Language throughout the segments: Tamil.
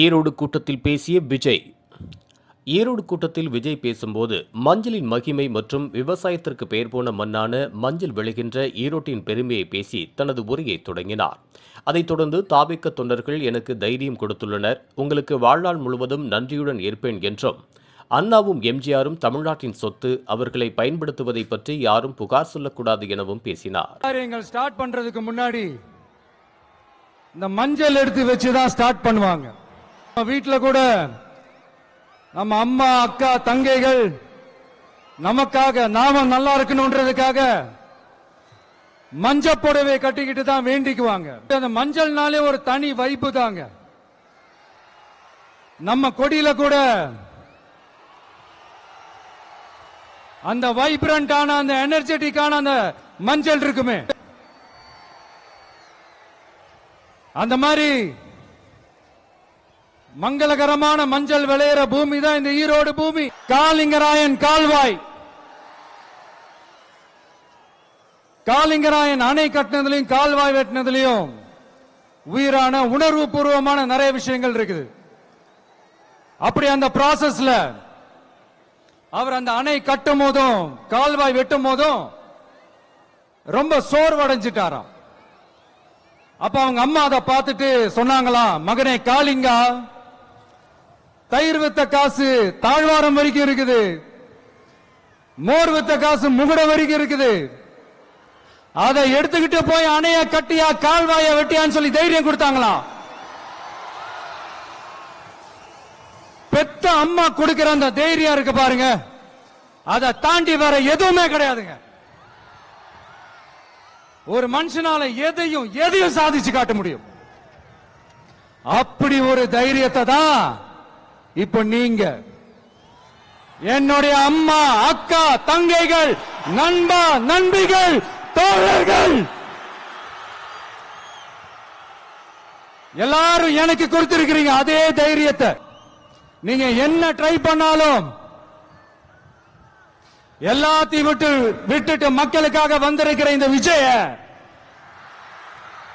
ஈரோடு கூட்டத்தில் பேசிய விஜய். ஈரோடு கூட்டத்தில் விஜய் பேசும்போது மஞ்சளின் மகிமை மற்றும் விவசாயத்திற்கு பெயர் போன மண்ணான மஞ்சள் விளைகின்ற ஈரோட்டின் பெருமையை பேசி தனது உரையை தொடங்கினார். அதைத் தொடர்ந்து தாபிக்க தொண்டர்கள் எனக்கு தைரியம் கொடுத்துள்ளனர். உங்களுக்கு வாழ்நாள் முழுவதும் நன்றியுடன் இருப்பேன் என்றும் அண்ணாவும் எம்ஜிஆரும் தமிழ்நாட்டின் சொத்து அவர்களை பயன்படுத்துவதை பற்றி யாரும் புகார் சொல்லக்கூடாது எனவும் பேசினார். காரியங்கள் ஸ்டார்ட் பண்றதுக்கு முன்னாடி இந்த மஞ்சள் எடுத்து வச்சு தான் ஸ்டார்ட் பண்ணுவாங்க. வீட்டில் கூட நம்ம அம்மா அக்கா தங்கைகள் நமக்காக நாம நல்லா இருக்கணும்ன்றதுக்காக மஞ்சள் புடவை கட்டிக்கிட்டு தான் வேண்டிக்குவாங்க. அந்த மஞ்சள்னாலே ஒரு தனி வைப்பு தாங்க. நம்ம கொடியில கூட அந்த வைப்ரண்டான அந்த எனர்ஜெட்டிக்கான அந்த மஞ்சள் இருக்குமே. அந்த மாதிரி மங்களகரமான மஞ்சள் விளையிற பூமி தான் இந்த ஈரோடு பூமி. காலிங்கராயன் கால்வாய். காலிங்கராயன் அணை கட்டினதுலையும் கால்வாய் வெட்டினதுலையும் உயிரான உணர்வு பூர்வமான நிறைய விஷயங்கள் இருக்குது. அப்படி அந்த ப்ராசஸ்ல அவர் அந்த அணை கட்டும் போதும் கால்வாய் வெட்டும் போதும் ரொம்ப சோர்வடைஞ்சிட்டாராம். அப்ப அவங்க அம்மா அதை பார்த்துட்டு சொன்னாங்களாம் மகனே காளிங்கா தயிர் வித்த காசு தாழ்வாரம் வரைக்கும் இருக்குது. மோர் வித்த காசு முகுட வரைக்கும் இருக்குது. அதை எடுத்துக்கிட்டு போய் அணைய கட்டியா கால்வாய வெட்டியான்னு சொல்லி தைரியம் கொடுத்தாங்களாம் பெத்த அம்மா கொடுக்கிற அந்த தைரியம் இருக்கு பாருங்க. அதை தாண்டி வேற எதுவுமே கிடையாதுங்க. ஒரு மனுஷனால எதையும் எதையும் சாதிச்சு காட்ட முடியும். அப்படி ஒரு தைரியத்தை தான் இப்ப நீங்க என்னுடைய அம்மா அக்கா தங்கைகள் நண்பா நண்பிகள் தோழர்கள்! எல்லாரும் எனக்கு கொடுத்திருக்கிறீங்க அதே தைரியத்தை. நீங்க என்ன ட்ரை பண்ணாலும் எல்லாத்தையும் விட்டு விட்டுட்டு மக்களுக்காக வந்திருக்கிற இந்த விஜய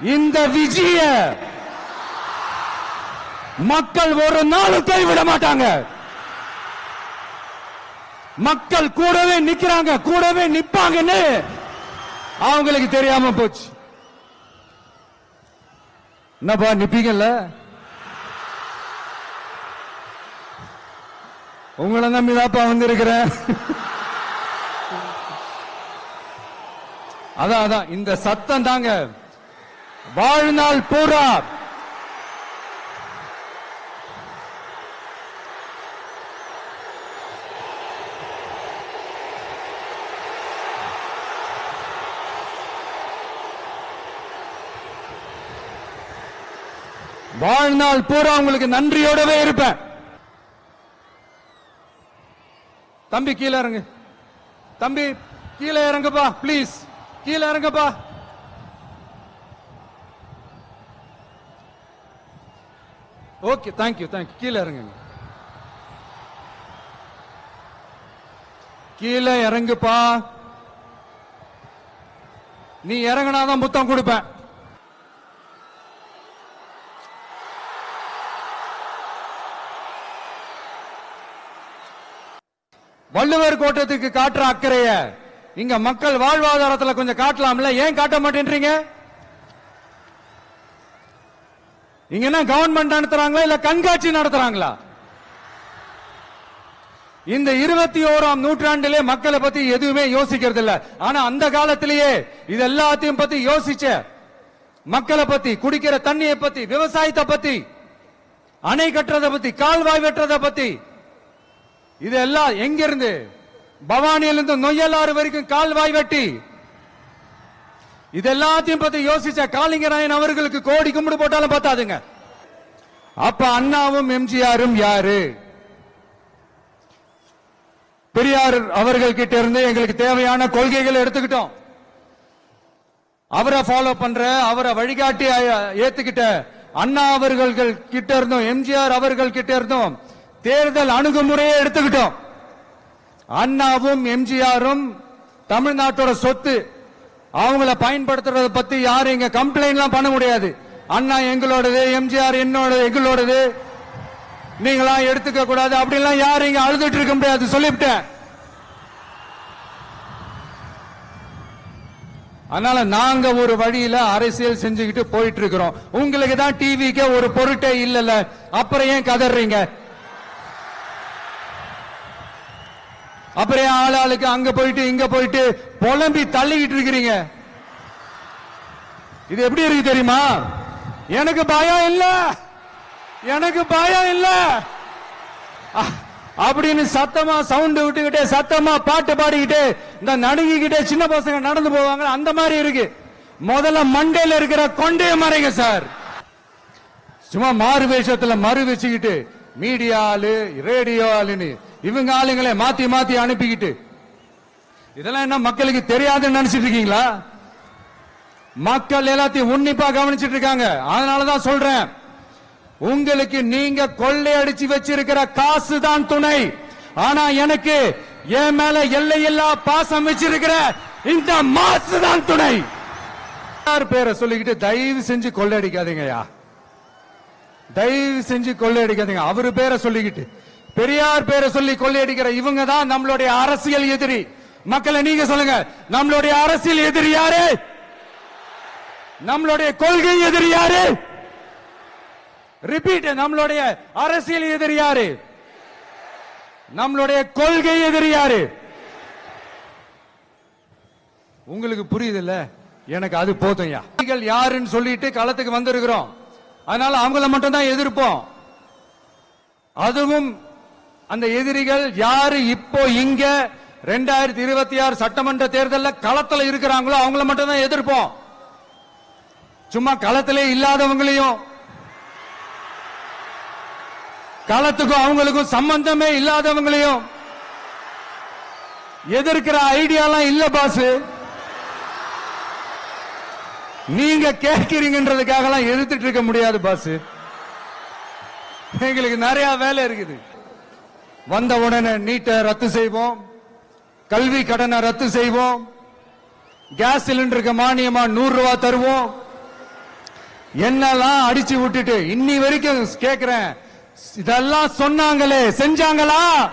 இந்த விஜய மக்கள் ஒரு நாளும் கைவிட மாட்டாங்க. மக்கள் கூடவே நிக்கிறாங்க கூடவே நிப்பாங்கன்னு அவங்களுக்கு தெரியாம போச்சு. என்னப்பா நிப்பீங்கல்ல? உங்களை நம்பிதாப்பா வந்திருக்கிறேன். அதான் அதான் இந்த சத்தம் தாங்க. வாழ்நாள் பூரா வாழ்நாள் பூரா உங்களுக்கு நன்றியோடவே இருப்பேன். தம்பி கீழே இறங்கு. தம்பி கீழே இறங்குப்பா ப்ளீஸ் கீழே இறங்குப்பா. ஓகே தேங்க்யூ தேங்க்யூ கீழே இறங்குங்க. கீழே இறங்குப்பா. நீ இறங்கினாதான் முத்தம் கொடுப்பேன். வள்ளுவர் கோட்டத்துக்கு காட்டுற அக்கறைய இங்க மக்கள் வாழ்வாதாரத்தில் கொஞ்சம் காட்டலாம்ல? ஏன் காட்ட மாட்டேன்றீங்க? இங்க என்ன கவர்மெண்ட் நடத்துறாங்களா இல்ல கண்காட்சி நடத்துறாங்களா? இந்த இருபத்தி ஓராம் நூற்றாண்டிலே மக்களை பத்தி எதுவுமே யோசிக்கிறது இல்ல. ஆனா அந்த காலத்திலேயே இது எல்லாத்தையும் பத்தி யோசிச்ச மக்களை பத்தி குடிக்கிற தண்ணியை பத்தி விவசாயத்தை பத்தி அணை கட்டுறதை பத்தி கால்வாய் வெட்டுறதை பத்தி இதெல்லாம் எங்க இருந்து பவானியிலிருந்து நொய்யலாறு வரைக்கும் கால்வாய் வெட்டி. இது எல்லாத்தையும் பத்தி யோசிச்ச காளிங்கராயன் அவர்களுக்கு கோடி கும்பிடு போட்டாலும் பார்த்தாதுங்க அப்ப அண்ணாவும் எம்ஜிஆரும் யாரு? பெரியார் அவர்கள் கிட்ட இருந்து எங்களுக்கு தேவையான கொள்கைகளை எடுத்துக்கிட்டோம். அவரை ஃபாலோ பண்ற அவரை வழிகாட்டி ஏத்துக்கிட்ட அண்ணா அவர்கள் கிட்ட இருந்தோம் எம்ஜிஆர் அவர்கள் கிட்ட இருந்தோம் தேர்தல் அணுகுமுறையை எடுத்துக்கிட்டோம். அண்ணாவும் எம்ஜிஆரும் தமிழ்நாட்டோட சொத்து அவங்கள பயன்படுத்துறத பத்தி யாரும் இங்க கம்ப்ளைண்ட்லாம் பண்ண முடியாது. அண்ணா எங்களோடது எம்ஜிஆர் என்னோட எங்களோடது. நீங்களாம் எடுத்துக்க கூடாது. அப்படிலாம் யாரும் இங்க அழுதுட்டு இருக்க முடியாது. சொல்லிவிட்டேன். அதனால நாங்க ஒரு வழியில அரசியல் செஞ்சுக்கிட்டு போயிட்டு இருக்கிறோம் உங்களுக்கு தான் டிவிக்கே ஒரு பொருட்டே இல்லல அப்புறம் ஏன் கதறீங்க? அப்புறம் ஆள் ஆளுக்கு அங்க போயிட்டு இங்க போயிட்டு புலம்பி தள்ளிக்கிட்டு இருக்கிறீங்க. இது எப்படி இருக்கு தெரியுமா? எனக்கு பயம் இல்ல. எனக்கு பயம் இல்ல. அ- அப்படின்னு சத்தமா சவுண்ட் விட்டுக்கிட்டே சத்தமா பாட்டு பாடிக்கிட்டு இந்த நடுங்கிக்கிட்டே சின்ன பசங்க நடந்து போவாங்க அந்த மாதிரி இருக்கு. முதல்ல மண்டையில இருக்கிற கொண்டே மறைங்க சார். சும்மா மாறு வேஷத்துல மறு வச்சுக்கிட்டு மீடியா ஆளு ரேடியோ ஆளுன்னு இவங்க ஆளுங்களை மாத்தி மாத்தி அனுப்பிக்கிட்டு. இதெல்லாம் என்ன மக்களுக்கு தெரியாதுன்னு நினைச்சிட்டு இருக்கீங்களா? மக்கள் எல்லாத்தையும் உன்னிப்பா கவனிச்சிட்டு இருக்காங்க. அதனாலதான் சொல்றேன். உங்களுக்கு நீங்க கொள்ளையடிச்சு வச்சிருக்கிற காசு தான் துணை. ஆனா எனக்கு என் மேல எல்லையில்லா பாசம் வச்சிருக்கிற இந்த மாசு தான் துணை. யார் பேரை சொல்லிக்கிட்டு தயவு செஞ்சு கொள்ளையடிக்காதீங்கயா தயவு செஞ்சு கொள்ளையடிக்காதீங்க அவரு பேரை சொல்லிக்கிட்டு. பெரியார் பேரை சொல்லி கொள்ளையடிக்கிற இவங்க தான் நம்மளுடைய அரசியல் எதிரி. மக்களை நீங்க சொல்லுங்க நம்மளுடைய அரசியல் எதிரி யாரு? நம்மளுடைய கொள்கை எதிரி யாரு? ரிப்பீட் நம்மளுடைய அரசியல் எதிரி யாரு? நம்மளுடைய கொள்கை எதிரி யாரு? உங்களுக்கு புரியுதுல்ல? எனக்கு அது போதும்யா நீங்கள் யாருன்னு சொல்லிட்டு களத்துக்கு வந்திருக்கிறோம். அதனால அவங்கள மட்டும் தான் எதிர்ப்போம். அதுவும் அந்த எதிரிகள் யாரு இப்போ இங்க? ரெண்டாயிரத்தி இருபத்தி ஆறு சட்டமன்ற தேர்தலில் களத்தில் இருக்கிறாங்களோ அவங்கள மட்டும் தான் எதிர்ப்போம். சும்மா களத்திலே இல்லாதவங்களையும் களத்துக்கும் அவங்களுக்கும் சம்பந்தமே இல்லாதவங்களையும் எதிர்க்கிற ஐடியாலாம் இல்ல பாஸ் நீங்க கேட்கிறீங்கன்றதுக்காக எதிர்த்துட்டு இருக்க முடியாது பாஸ் எங்களுக்கு நிறைய வேலை இருக்குது. வந்த உடனே நீட்டை ரத்து செய்வோம். கல்வி கடனை ரத்து செய்வோம். கேஸ் சிலிண்டருக்கு மானியமா நூறு ரூபா தருவோம். என்னெல்லாம் அடிச்சு விட்டுட்டு இன்னி வரைக்கும் கேக்குறேன். இதெல்லாம் சொன்னாங்களே செஞ்சாங்களா?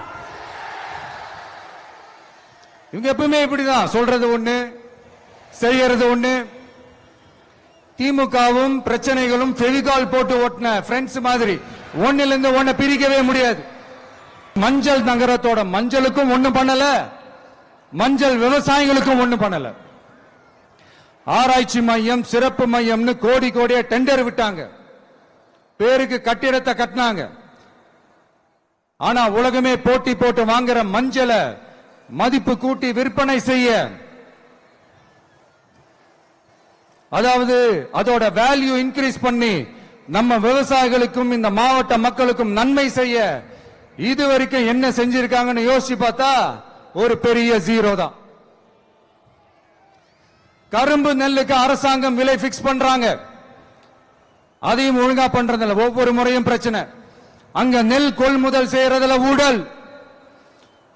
இவங்க எப்பவுமே இப்படிதான். சொல்றது ஒண்ணு செய்யறது ஒண்ணு. திமுகவும் பிரச்சனைகளும் ஃபெவிகால் போட்டு ஓட்டின ஃப்ரெண்ட்ஸ் மாதிரி. ஒன்னிலிருந்து ஒன்ன பிரிக்கவே முடியாது. மஞ்சள் நகரத்தோட மஞ்சளுக்கும் ஒண்ணும் பண்ணல. மஞ்சள் விவசாயிகளுக்கும் ஒண்ணும் பண்ணல. ஆராய்ச்சி மையம் சிறப்பு மையம்னு கோடி கோடியா டெண்டர் விட்டாங்க. பேருக்கு கட்டிடத்தை கட்டினாங்க. ஆனா உலகமே போட்டி போட்டு வாங்குற மஞ்சளை மதிப்பு கூட்டி விற்பனை செய்ய. அதாவது அதோட வேல்யூ இன்க்ரீஸ் பண்ணி நம்ம விவசாயிகளுக்கும் இந்த மாவட்ட மக்களுக்கும் நன்மை செய்ய இது வரைக்கும் என்ன செஞ்சிருக்காங்கன்னு யோசிச்சு பார்த்தா ஒரு பெரிய ஜீரோ தான். கரும்பு நெல்லுக்கு அரசாங்கம் விலை பிக்ஸ் பண்றாங்க. அதையும் ஒழுங்கா பண்றதில்ல. ஒவ்வொரு முறையும் பிரச்சனை. அங்க நெல் கொள்முதல் செய்யறதுல ஊழல்.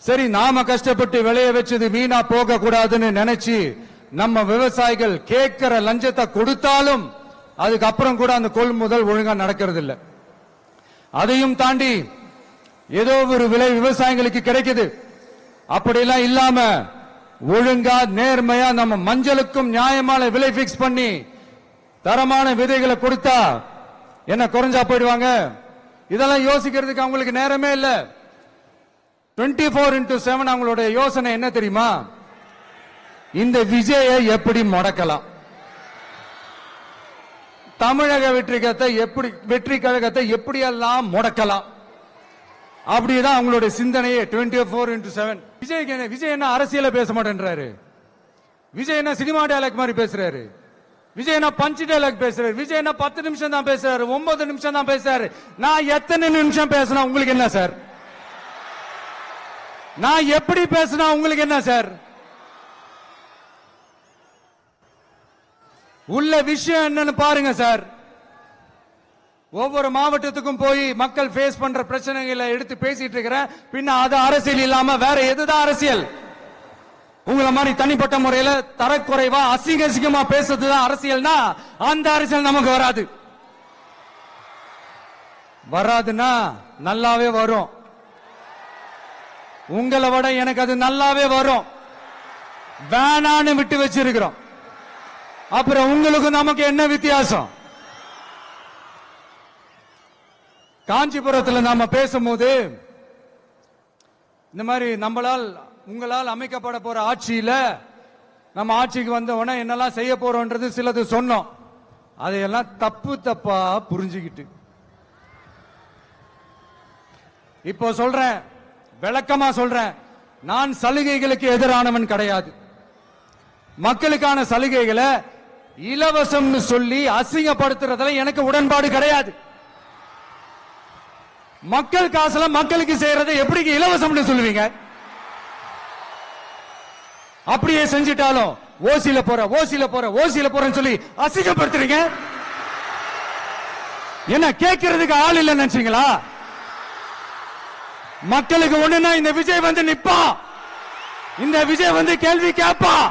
சரி நாம கஷ்டப்பட்டு விளைய வச்சது வீணா போக கூடாதுன்னு நினைச்சு நம்ம விவசாயிகள் கேட்கிற லஞ்சத்தை கொடுத்தாலும் அதுக்கப்புறம் கூட அந்த கொள்முதல் ஒழுங்கா நடக்கிறது இல்லை அதையும் தாண்டி ஏதோ ஒரு விலை விவசாயிகளுக்கு கிடைக்குது. அப்படியெல்லாம் இல்லாம ஒழுங்கா நேர்மையா நம்ம மஞ்சளுக்கும் நியாயமான விலை பிக்ஸ் பண்ணி தரமான விதைகளை கொடுத்தா என்ன குறைஞ்சா போயிடுவாங்க? இதெல்லாம் யோசிக்கிறதுக்கு அவங்களுக்கு நேரமே இல்ல. 24 ஃபோர் இன்டூ செவன் அவங்களுடைய யோசனை என்ன தெரியுமா? இந்த விஜயை எப்படி முடக்கலாம்? தமிழக வெற்றி கழகத்தை எப்படி வெற்றி கழகத்தை எப்படியெல்லாம் முடக்கலாம்? அப்படிதான் அவங்களுடைய சிந்தனையே 24 ஃபோர் இன்டூ செவன் விஜய்க்கு என்ன விஜய் என்ன அரசியல பேச மாட்டேன்றாரு? விஜய் என்ன சினிமா டைலாக் மாதிரி பேசுறாரு? விஜய் என்ன பஞ்ச் டைலாக் பேசுறாரு? விஜய் என்ன பத்து நிமிஷம் தான் பேசுறாரு? ஒன்பது நிமிஷம் தான் பேசுறாரு? நான் எத்தனை நிமிஷம் பேசினா உங்களுக்கு என்ன சார்? நான் எப்படி பேசினா உங்களுக்கு என்ன சார்? உள்ள விஷயம் என்னன்னு பாருங்க சார். ஒவ்வொரு மாவட்டத்துக்கும் போய் மக்கள் ஃபேஸ் பண்ற பிரச்சனைகளை எடுத்து பேசிட்டு இருக்கிறேன் பின்ன அது அரசியல் இல்லாம வேற எதுதான் அரசியல்? உங்களை மாதிரி தனிப்பட்ட முறையில தரக்குறைவா அசிங்க அசிங்கமா பேசுறதுதான் அரசியல்னா அந்த அரசியல் நமக்கு வராது. வராதுன்னா நல்லாவே வரும். உங்களை விட எனக்கு அது நல்லாவே வரும். வேணான்னு விட்டு வச்சிருக்கிறோம். அப்புறம் உங்களுக்கு நமக்கு என்ன வித்தியாசம்? காஞ்சிபுரத்தில் நாம பேசும்போது இந்த மாதிரி நம்மளால் உங்களால் அமைக்கப்பட போற ஆட்சியில நம்ம ஆட்சிக்கு வந்த உடனே என்னெல்லாம் செய்ய போறோன்றது சிலது சொன்னோம். அதையெல்லாம் தப்பு தப்பா புரிஞ்சுக்கிட்டு. இப்போ சொல்றேன் விளக்கமா சொல்றேன். நான் சலுகைகளுக்கு எதிரானவன் கிடையாது. மக்களுக்கான சலுகைகளை இலவசம்னு சொல்லி அசிங்கப்படுத்துறதுல எனக்கு உடன்பாடு கிடையாது. மக்கள் காசுல மக்களுக்கு செய்யறதை எப்படி இலவசம்னு சொல்லுவீங்க? அப்படியே செஞ்சிட்டாலும் ஓசியில போற ஓசியில போற ஓசியில போறேன்னு சொல்லி அசிங்கப்படுத்துறீங்க? என்ன கேட்கறதுக்கு ஆள் இல்லை நினைச்சீங்களா? மக்களுக்கு ஒண்ணுன்னா இந்த விஜய் வந்து நிப்பா. இந்த விஜய் வந்து கேள்வி கேட்பான்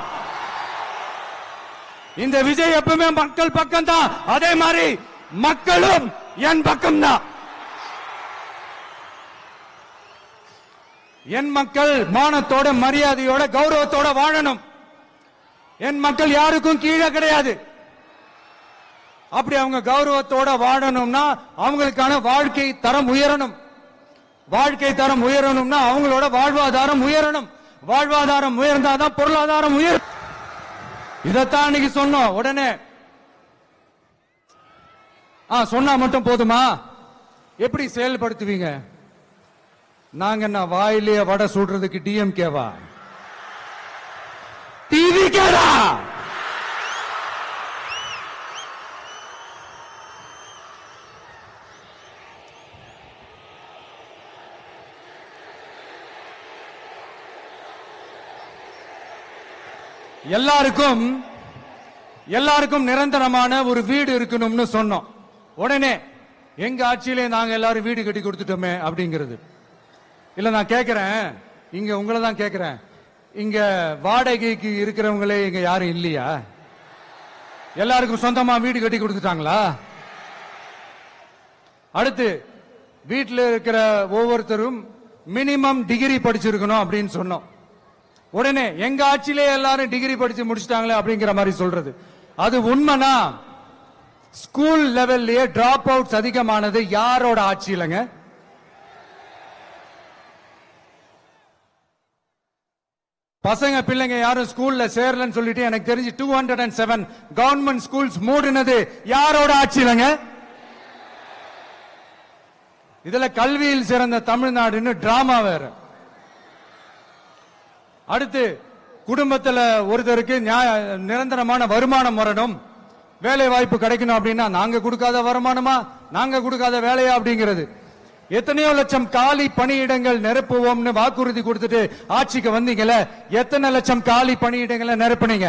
இந்த விஜய் எப்பவுமே மக்கள் பக்கம் தான் அதே மாதிரி மக்களும் என் பக்கம் தான் என் மக்கள் மானத்தோட மரியாதையோட கௌரவத்தோட வாழணும். என் மக்கள் யாருக்கும் கீழே கிடையாது. அப்படி அவங்க கௌரவத்தோட வாழணும்னா அவங்களுக்கான வாழ்க்கை தரம் உயரணும். வாழ்க்கை தரம் உயரணும்னா அவங்களோட வாழ்வாதாரம் உயரணும். வாழ்வாதாரம் உயர்ந்தாதான் பொருளாதாரம் உயர் இதைத்தான் இன்னைக்கு சொன்னோம் உடனே. ஆ சொன்னா மட்டும் போதுமா? எப்படி செயல்படுத்துவீங்க? நாங்க என்ன வாயிலேயே வடை சுடுறதுக்கு டிஎம்கேவா டிவி கேடா எல்லாருக்கும் எல்லாருக்கும் நிரந்தரமான ஒரு வீடு இருக்கணும்னு சொன்னோம். உடனே எங்க ஆட்சியிலே நாங்க எல்லாரும் வீடு கட்டி கொடுத்துட்டோமே அப்படிங்கிறது. இல்ல நான் கேட்குறேன் இங்க உங்களை தான் கேட்குறேன் இங்க வாடகைக்கு இருக்கிறவங்களே இங்க யாரும் இல்லையா? எல்லாருக்கும் சொந்தமா வீடு கட்டி கொடுத்துட்டாங்களா? அடுத்து வீட்டில் இருக்கிற ஒவ்வொருத்தரும் மினிமம் டிகிரி படிச்சிருக்கணும் அப்படின்னு சொன்னோம். உடனே எங்க ஆட்சியிலே எல்லாரும் டிகிரி படிச்சு முடிச்சிட்டாங்களே அப்படிங்கிற மாதிரி சொல்றது. அது உண்மைனா ஸ்கூல் லெவல்லயே டிராப் அவுட்ஸ் அதிகமானது யாரோட ஆட்சியிலங்க பசங்க பிள்ளைங்க யாரும் ஸ்கூல்ல சேரலன்னு சொல்லிட்டு எனக்கு தெரிஞ்சு two hundred and seven government schools மூடினது யாரோட ஆட்சியிலங்க இதுல கல்வியில் சிறந்த தமிழ்நாடுன்னு டிராமா வேற. அடுத்து குடும்பத்துல ஒருத்தருக்கு நிரந்தரமான வருமானம் வரணும். வேலை வாய்ப்பு கிடைக்கணும் அப்படின்னா நாங்க கொடுக்காத வருமானமா? நாங்க கொடுக்காத வேலையா அப்படிங்கிறது. எத்தனையோ லட்சம் காலி பணியிடங்கள் நிரப்புவோம்னு வாக்குறுதி கொடுத்துட்டு ஆட்சிக்கு வந்தீங்கல்ல எத்தனை லட்சம் காலி பணியிடங்களை நிரப்புனீங்க?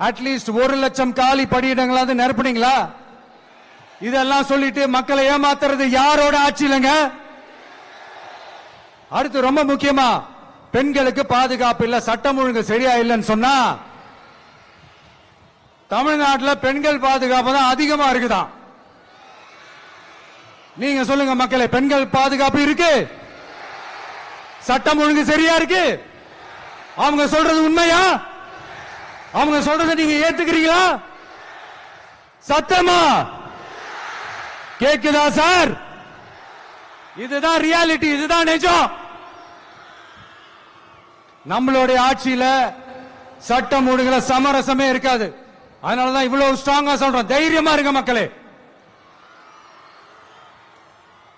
அட்லீஸ்ட் ஒரு லட்சம் காலி பணியிடங்களாவது நிரப்புனீங்களா? இதெல்லாம் சொல்லிட்டு மக்களை ஏமாத்துறது யாரோட ஆட்சியிலங்க அடுத்து ரொம்ப முக்கியமா பெண்களுக்கு பாதுகாப்பு இல்ல சட்டம் ஒழுங்கு சரியா இல்லைன்னு சொன்னா தமிழ்நாட்டில் பெண்கள் பாதுகாப்பு தான் அதிகமா இருக்குதான் நீங்க சொல்லுங்க மக்களே பெண்கள் பாதுகாப்பு இருக்கு. சட்டம் ஒழுங்கு சரியா இருக்கு. அவங்க சொல்றது உண்மையா? அவங்க சொல்றதை நீங்க ஏத்துக்கிறீங்களா? சத்தமா? கேக்குதா சார்? இதுதான் ரியாலிட்டி இதுதான் நிஜம். நம்மளுடைய ஆட்சியில சட்டம் ஒழுங்குல சமரசமே இருக்காது. அதனாலதான் இவ்வளவு ஸ்ட்ராங்கா சொல்றோம். தைரியமா இருங்க மக்களே.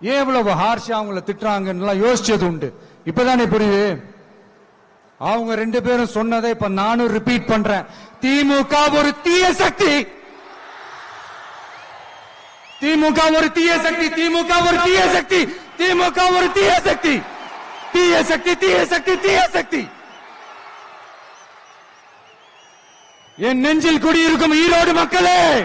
ஏன் இவ்வளவு ஹார்ஷா அவங்கள திட்டுறாங்கன்னு யோசிச்சது உண்டு. இப்பதானே புரியுது? அவங்க ரெண்டு பேரும் சொன்னதை இப்ப நானும் ரிப்பீட் பண்றேன். திமுக ஒரு தீய சக்தி. திமுக ஒரு தீய சக்தி திமுக ஒரு தீய சக்தி திமுக ஒரு தீய சக்தி. தீய சக்தி தீய சக்தி தீய சக்தி. என் நெஞ்சில் குடியிருக்கும் ஈரோடு மக்களே!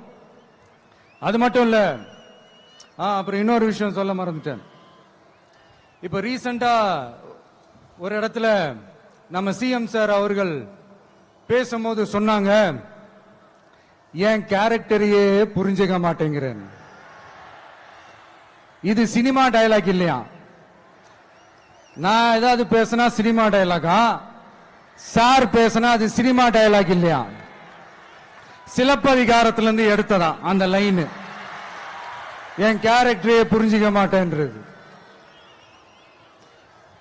அது மட்டும் இல்ல ஆ அப்புறம் இன்னொரு விஷயம் சொல்ல மறந்துட்டேன். இப்ப ரீசெண்டா ஒரு இடத்துல நம்ம சிஎம் சார் அவர்கள் பேசும்போது சொன்னாங்க என் கேரக்டரையே புரிஞ்சுக்க மாட்டேங்கிறேன். இது சினிமா டயலாக் இல்லையா? நான் ஏதாவது பேசினா சினிமா டைலாகா சார் பேசினா அது சினிமா டயலாக் இல்லையா? சிலப்பதிகாரத்திலிருந்து எடுத்ததா? அந்த லைனு என் கேரக்டரையே புரிஞ்சுக்க மாட்டேன்றது.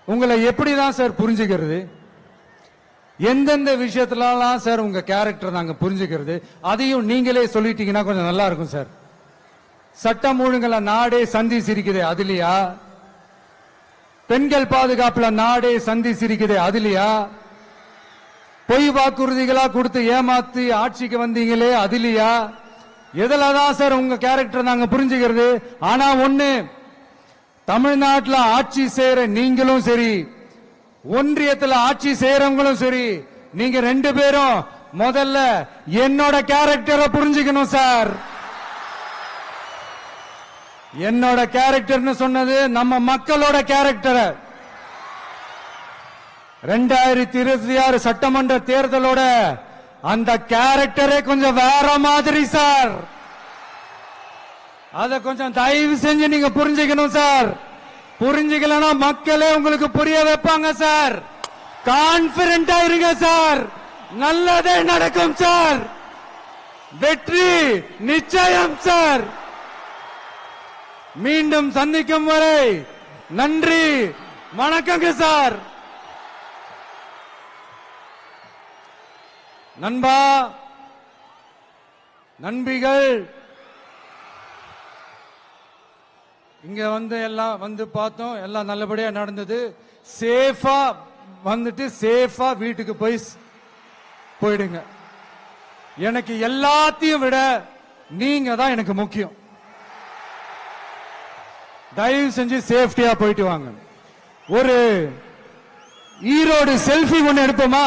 உங்களை எப்படிதான் சார் புரிஞ்சுக்கிறது? எந்தெந்த விஷயத்துலலாம் சார் உங்க கேரக்டர் நாங்க புரிஞ்சுக்கிறது? அதையும் நீங்களே சொல்லிட்டீங்கன்னா கொஞ்சம் நல்லா இருக்கும் சார் சட்டம் ஒழுங்குல நாடே சந்தி சிரிக்குதே அதுலயா? பெண்கள் பாதுகாப்புல நாடே சந்தி சிரிக்குது அதுலயா? பொய் வாக்குறுதிகளா கொடுத்து ஏமாத்தி ஆட்சிக்கு வந்தீங்களே அதிலியா? எதில் தான் சார் உங்க கேரக்டர் நாங்க புரிஞ்சுக்கிறது? ஆனா ஒண்ணு தமிழ்நாட்டில் ஆட்சி செய்யற நீங்களும் சரி ஒன்றியத்தில் ஆட்சி செய்யறவங்களும் சரி நீங்க ரெண்டு பேரும் முதல்ல என்னோட கேரக்டரை புரிஞ்சுக்கணும் சார். என்னோட கேரக்டர்னு சொன்னது நம்ம மக்களோட கேரக்டரை ரெண்டாயிரத்தி இருபத்தி ஆறு சட்டமன்ற தேர்தலோட அந்த கேரக்டரே கொஞ்சம் வேற மாதிரி சார் அத கொஞ்சம் தயவு செஞ்சு நீங்க புரிஞ்சுக்கணும் சார் புரிஞ்சுக்கலன்னா மக்களே உங்களுக்கு புரிய வைப்பாங்க சார் கான்பிடண்டா இருங்க சார் நல்லதே நடக்கும் சார் வெற்றி நிச்சயம் சார் மீண்டும் சந்திக்கும் வரை நன்றி வணக்கங்க சார் நண்பா நண்பிகள் இங்க வந்து எல்லாம் வந்து பார்த்தோம் எல்லாம் நல்லபடியா நடந்தது. சேஃபா வந்துட்டு சேஃபா வீட்டுக்கு போய் போயிடுங்க. எனக்கு எல்லாத்தையும் விட நீங்க தான் எனக்கு முக்கியம். தயவு செஞ்சு சேஃப்டியா போயிட்டு வாங்க. ஒரு ஈரோடு செல்ஃபி ஒன்று எடுப்போமா?